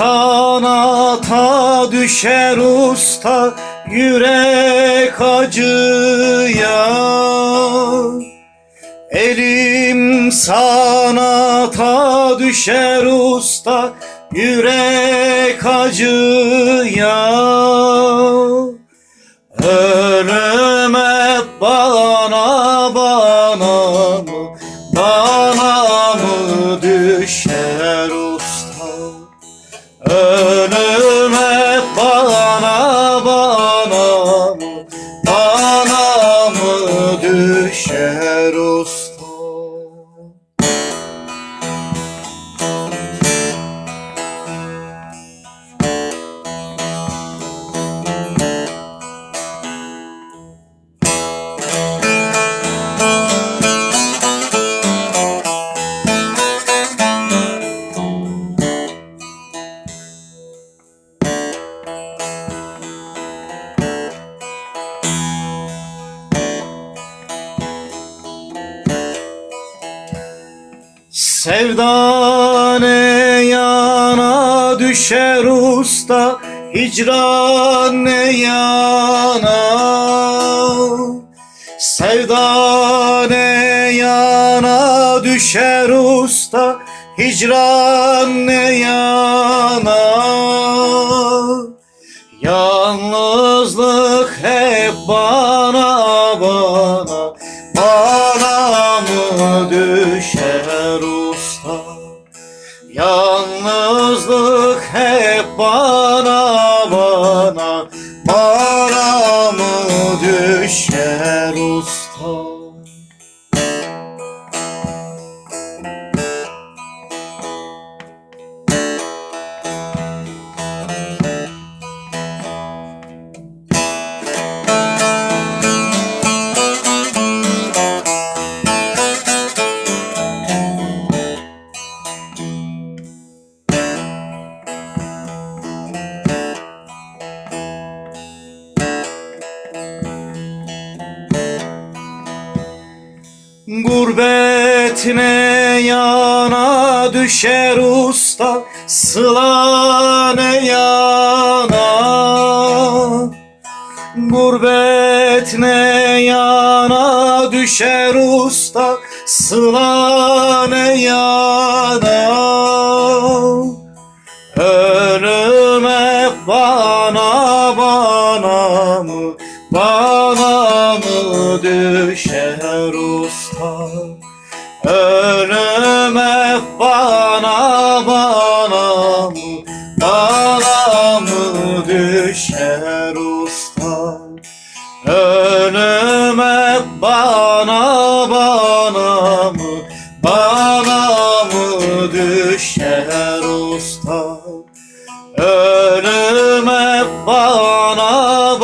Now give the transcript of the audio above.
sanata düşer usta yürek acıya. Elim sanata düşer usta yürek acıya. Ölüm bana bana mı bana mı düşer Ölüm hep bana bana bana Sevda ne yana düşer usta Hicran ne yana? Sevda ne yana düşer usta Hicran ne yana? Yalnızlık hep bana bana Bana mı düşer hep bana bana Bana mı düşer usta Gurbet ne yana düşer usta Sıla ne yana. Gurbet ne yana düşer usta Sıla ne yana. Ölüm hep bana bana mı Bana mı düşer usta bak Ölüme bana bana mı Bana mı düşer usta? Ölüme bana bana mı Bana mı düşer usta? Ölüme bana